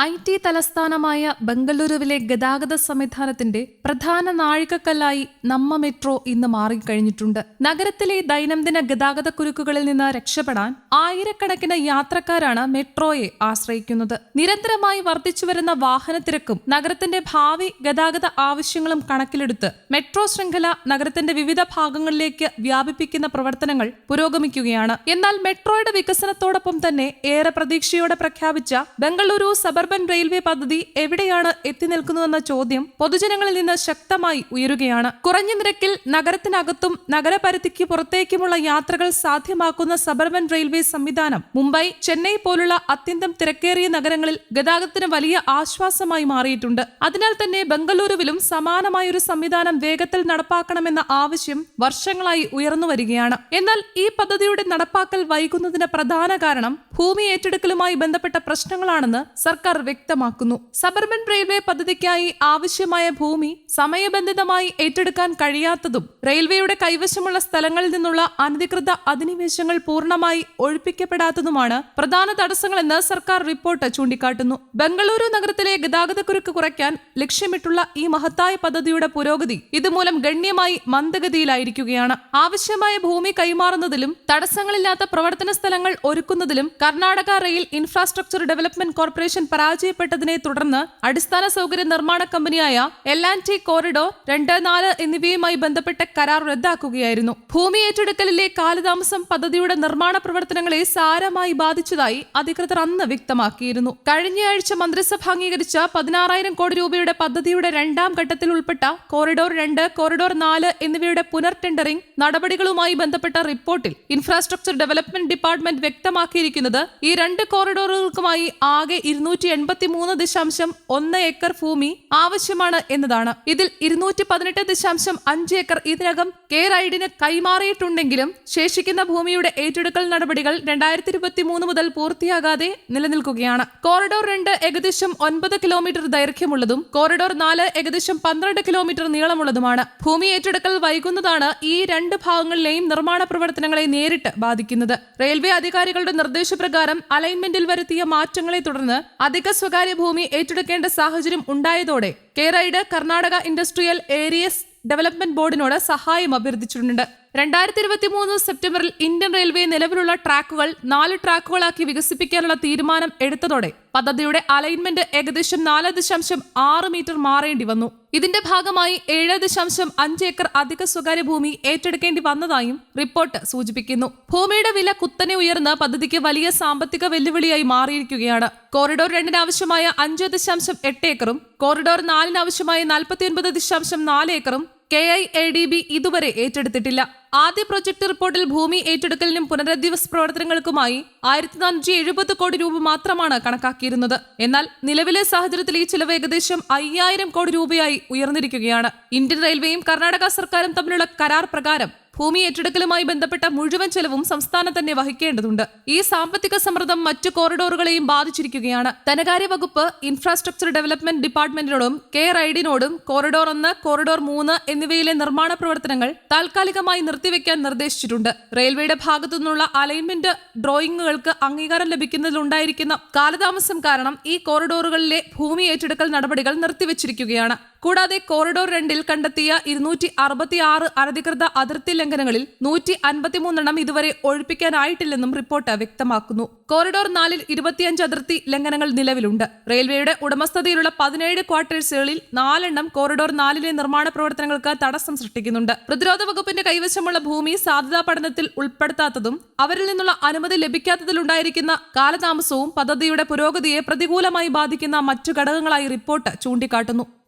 I T തലസ്ഥാനമായ ബംഗളൂരുവിലെ ഗതാഗത സംവിധാനത്തിന്റെ പ്രധാന നാഴികക്കല്ലായി നമ്മ മെട്രോ ഇന്ന് മാറിക്കഴിഞ്ഞിട്ടുണ്ട്. നഗരത്തിലെ ദൈനംദിന ഗതാഗത കുരുക്കുകളിൽ നിന്ന് രക്ഷപ്പെടാൻ ആയിരക്കണക്കിന് യാത്രക്കാരാണ് മെട്രോയെ ആശ്രയിക്കുന്നത്. നിരന്തരമായി വർദ്ധിച്ചുവരുന്ന വാഹനത്തിരക്കും നഗരത്തിന്റെ ഭാവി ഗതാഗത ആവശ്യങ്ങളും കണക്കിലെടുത്ത് മെട്രോ ശൃംഖല നഗരത്തിന്റെ വിവിധ ഭാഗങ്ങളിലേക്ക് വ്യാപിപ്പിക്കുന്ന പ്രവർത്തനങ്ങൾ പുരോഗമിക്കുകയാണ്. എന്നാൽ മെട്രോയുടെ വികസനത്തോടൊപ്പം തന്നെ ഏറെ പ്രതീക്ഷയോടെ പ്രഖ്യാപിച്ച ബംഗളൂരു സബർബൻ റെയിൽവേ പദ്ധതി എവിടെയാണ് എത്തി നിൽക്കുന്നതെന്ന ചോദ്യം പൊതുജനങ്ങളിൽ നിന്ന് ശക്തമായി ഉയരുകയാണ്. കുറഞ്ഞ നിരക്കിൽ നഗരത്തിനകത്തും നഗരപരിധിക്ക് പുറത്തേക്കുമുള്ള യാത്രകൾ സാധ്യമാക്കുന്ന സബർബൻ റെയിൽവേ സംവിധാനം മുംബൈ ചെന്നൈ പോലുള്ള അത്യന്തം തിരക്കേറിയ നഗരങ്ങളിൽ ഗതാഗതത്തിന് വലിയ ആശ്വാസമായി മാറിയിട്ടുണ്ട്. അതിനാൽ തന്നെ ബംഗളൂരുവിലും സമാനമായ ഒരു സംവിധാനം വേഗത്തിൽ നടപ്പാക്കണമെന്ന ആവശ്യം വർഷങ്ങളായി ഉയർന്നു വരികയാണ്. എന്നാൽ ഈ പദ്ധതിയുടെ നടപ്പാക്കൽ വൈകുന്നതിന് പ്രധാന കാരണം ഭൂമി ഏറ്റെടുക്കലുമായി ബന്ധപ്പെട്ട പ്രശ്നങ്ങളാണെന്ന് സർക്കാർ വ്യക്തമാക്കുന്നു. സബർബൻ റെയിൽവേ പദ്ധതിക്കായി ആവശ്യമായ ഭൂമി സമയബന്ധിതമായി ഏറ്റെടുക്കാൻ കഴിയാത്തതും റെയിൽവേയുടെ കൈവശമുള്ള സ്ഥലങ്ങളിൽ നിന്നുള്ള അനധികൃത അധിനിവേശങ്ങൾ പൂർണമായി ഒഴിപ്പിക്കപ്പെടാത്തതുമാണ് പ്രധാന തടസ്സങ്ങളെന്ന് സർക്കാർ റിപ്പോർട്ട് ചൂണ്ടിക്കാട്ടുന്നു. ബംഗളൂരു നഗരത്തിലെ ഗതാഗതക്കുരുക്ക് കുറയ്ക്കാൻ ലക്ഷ്യമിട്ടുള്ള ഈ മഹത്തായ പദ്ധതിയുടെ പുരോഗതി ഇതുമൂലം ഗണ്യമായി മന്ദഗതിയിലായിരിക്കുകയാണ്. ആവശ്യമായ ഭൂമി കൈമാറുന്നതിലും തടസ്സങ്ങളില്ലാത്ത പ്രവർത്തന സ്ഥലങ്ങൾ ഒരുക്കുന്നതിലും Karnataka rail infrastructure development corporation പരാജയപ്പെട്ടതിനെ തുടർന്ന് അടിസ്ഥാന സൗകര്യ നിർമ്മാണ കമ്പനിയായ എൽ ആൻഡ് ടി കോറിഡോർ രണ്ട് നാല് എന്നിവയുമായി ബന്ധപ്പെട്ട കരാർ റദ്ദാക്കുകയായിരുന്നു. ഭൂമി ഏറ്റെടുക്കലിലെ കാലതാമസം പദ്ധതിയുടെ നിർമ്മാണ പ്രവർത്തനങ്ങളെ സാരമായി ബാധിച്ചതായി അധികൃതർ അന്ന് വ്യക്തമാക്കിയിരുന്നു. കഴിഞ്ഞയാഴ്ച മന്ത്രിസഭ അംഗീകരിച്ച പതിനാറായിരം കോടി രൂപയുടെ പദ്ധതിയുടെ രണ്ടാം ഘട്ടത്തിൽ ഉൾപ്പെട്ട കോറിഡോർ രണ്ട് കോറിഡോർ നാല് എന്നിവയുടെ പുനർ ടെൻഡറിംഗ് നടപടികളുമായി ബന്ധപ്പെട്ട റിപ്പോർട്ടിൽ ഇൻഫ്രാസ്ട്രക്ചർ ഡെവലപ്മെന്റ് ഡിപ്പാർട്ട്മെന്റ് വ്യക്തമാക്കിയിരിക്കുന്നത് ഈ രണ്ട് കോറിഡോറുകൾക്കുമായി ആകെ ഇരുന്നൂറ്റി എൺപത്തി മൂന്ന് ദശാംശം ഒന്ന് ഏക്കർ ഭൂമി ആവശ്യമാണ് എന്നതാണ്. ഇതിൽ ഇരുന്നൂറ്റി പതിനെട്ട് ദശാംശം അഞ്ച് ഏക്കർ ഇതിനകം കെയർ ഐഡിന് കൈമാറിയിട്ടുണ്ടെങ്കിലും ശേഷിക്കുന്ന ഭൂമിയുടെ ഏറ്റെടുക്കൽ നടപടികൾ രണ്ടായിരത്തി ഇരുപത്തി മൂന്ന് മുതൽ പൂർത്തിയാകാതെ നിലനിൽക്കുകയാണ്. കോറിഡോർ രണ്ട് ഏകദേശം ഒൻപത് കിലോമീറ്റർ ദൈർഘ്യമുള്ളതും കോറിഡോർ നാല് ഏകദേശം പന്ത്രണ്ട് കിലോമീറ്റർ നീളമുള്ളതുമാണ്. ഭൂമി ഏറ്റെടുക്കൽ വൈകുന്നതാണ് ഈ രണ്ട് ഭാഗങ്ങളിലെയും നിർമ്മാണ പ്രവർത്തനങ്ങളെ നേരിട്ട് ബാധിക്കുന്നത്. റെയിൽവേ അധികാരികളുടെ നിർദ്ദേശപ്രകാരം അലൈൻമെന്റിൽ വരുത്തിയ മാറ്റങ്ങളെ തുടർന്ന് അധിക സ്വകാര്യ ഭൂമി ഏറ്റെടുക്കേണ്ട സാഹചര്യം ഉണ്ടായതോടെ കേരൈഡ് കർണാടക ഇൻഡസ്ട്രിയൽ ഏരിയസ് ഡെവലപ്മെന്റ് ബോർഡിനോട് സഹായം അഭ്യർത്ഥിച്ചിട്ടുണ്ട്. രണ്ടായിരത്തി ഇരുപത്തി മൂന്ന് സെപ്റ്റംബറിൽ ഇന്ത്യൻ റെയിൽവേ നിലവിലുള്ള ട്രാക്കുകൾ നാല് ട്രാക്കുകളാക്കി വികസിപ്പിക്കാനുള്ള തീരുമാനം എടുത്തതോടെ പദ്ധതിയുടെ അലൈൻമെന്റ് ഏകദേശം നാല് ദശാംശം ആറ് മീറ്റർ മാറേണ്ടി വന്നു. ഇതിന്റെ ഭാഗമായി ഏഴ് ദശാംശം അഞ്ച് ഏക്കർ അധിക സ്വകാര്യ ഭൂമി ഏറ്റെടുക്കേണ്ടി വന്നതായും റിപ്പോർട്ട് സൂചിപ്പിക്കുന്നു. ഭൂമിയുടെ വില കുത്തനെ ഉയർന്ന് പദ്ധതിക്ക് വലിയ സാമ്പത്തിക വെല്ലുവിളിയായി മാറിയിരിക്കുകയാണ്. കോറിഡോർ രണ്ടിന് ആവശ്യമായ അഞ്ച് ദശാംശം എട്ട് ഏക്കറും കോറിഡോർ നാലിനാവശ്യമായി നാൽപ്പത്തിയൊൻപത് ദശാംശം നാല് ഏക്കറും K I A D B ഇതുവരെ ഏറ്റെടുത്തിട്ടില്ല. ആദ്യ പ്രൊജക്ട് റിപ്പോർട്ടിൽ ഭൂമി ഏറ്റെടുക്കലിനും പുനരധിവാസ പ്രവർത്തനങ്ങൾക്കുമായി ആയിരത്തി നാനൂറ്റി എഴുപത് കോടി രൂപ മാത്രമാണ് കണക്കാക്കിയിരുന്നത്. എന്നാൽ നിലവിലെ സാഹചര്യത്തിൽ ഈ ചിലവ് ഏകദേശം അയ്യായിരം കോടി രൂപയായി ഉയർന്നിരിക്കുകയാണ്. ഇന്ത്യൻ റെയിൽവേയും കർണാടക സർക്കാരും തമ്മിലുള്ള കരാർ പ്രകാരം ഭൂമി ഏറ്റെടുക്കലുമായി ബന്ധപ്പെട്ട മുഴുവൻ ചെലവും സംസ്ഥാനം തന്നെ വഹിക്കേണ്ടതുണ്ട്. ഈ സാമ്പത്തിക സമ്മർദ്ദം മറ്റു കോറിഡോറുകളെയും ബാധിച്ചിരിക്കുകയാണ്. ധനകാര്യ വകുപ്പ് ഇൻഫ്രാസ്ട്രക്ചർ ഡെവലപ്മെന്റ് ഡിപ്പാർട്ട്മെന്റിനോടും കെ റൈഡിനോടും കോറിഡോർ ഒന്ന് കോറിഡോർ മൂന്ന് എന്നിവയിലെ നിർമ്മാണ പ്രവർത്തനങ്ങൾ താൽക്കാലികമായി നിർത്തിവെക്കാൻ നിർദ്ദേശിച്ചിട്ടുണ്ട്. റെയിൽവേയുടെ ഭാഗത്തു നിന്നുള്ള അലൈൻമെന്റ് ഡ്രോയിങ്ങുകൾക്ക് അംഗീകാരം ലഭിക്കുന്നതിലുണ്ടായിരിക്കുന്ന കാലതാമസം കാരണം ഈ കോറിഡോറുകളിലെ ഭൂമി ഏറ്റെടുക്കൽ നടപടികൾ നിർത്തിവച്ചിരിക്കുകയാണ്. കൂടാതെ കോറിഡോർ രണ്ടിൽ കണ്ടെത്തിയ ഇരുന്നൂറ്റി അറുപത്തി ആറ് അനധികൃത അതിർത്തി ലംഘനങ്ങളിൽ നൂറ്റി അൻപത്തിമൂന്നെണ്ണം ഇതുവരെ ഒഴിപ്പിക്കാനായിട്ടില്ലെന്നും റിപ്പോർട്ട് വ്യക്തമാക്കുന്നു. കോറിഡോർ നാലിൽ ഇരുപത്തിയഞ്ച് അതിർത്തി ലംഘനങ്ങൾ നിലവിലുണ്ട്. റെയിൽവേയുടെ ഉടമസ്ഥതയിലുള്ള പതിനേഴ് ക്വാർട്ടേഴ്സുകളിൽ നാലെണ്ണം കോറിഡോർ നാലിലെ നിർമ്മാണ പ്രവർത്തനങ്ങൾക്ക് തടസ്സം സൃഷ്ടിക്കുന്നുണ്ട്. പ്രതിരോധ വകുപ്പിന്റെ കൈവശമുള്ള ഭൂമി സാധ്യതാ പഠനത്തിൽ ഉൾപ്പെടുത്താത്തതും അവരിൽ നിന്നുള്ള അനുമതി ലഭിക്കാത്തതിലുണ്ടായിരിക്കുന്ന കാലതാമസവും പദ്ധതിയുടെ പുരോഗതിയെ പ്രതികൂലമായി ബാധിക്കുന്ന മറ്റു ഘടകങ്ങളായി റിപ്പോർട്ട് ചൂണ്ടിക്കാട്ടുന്നു.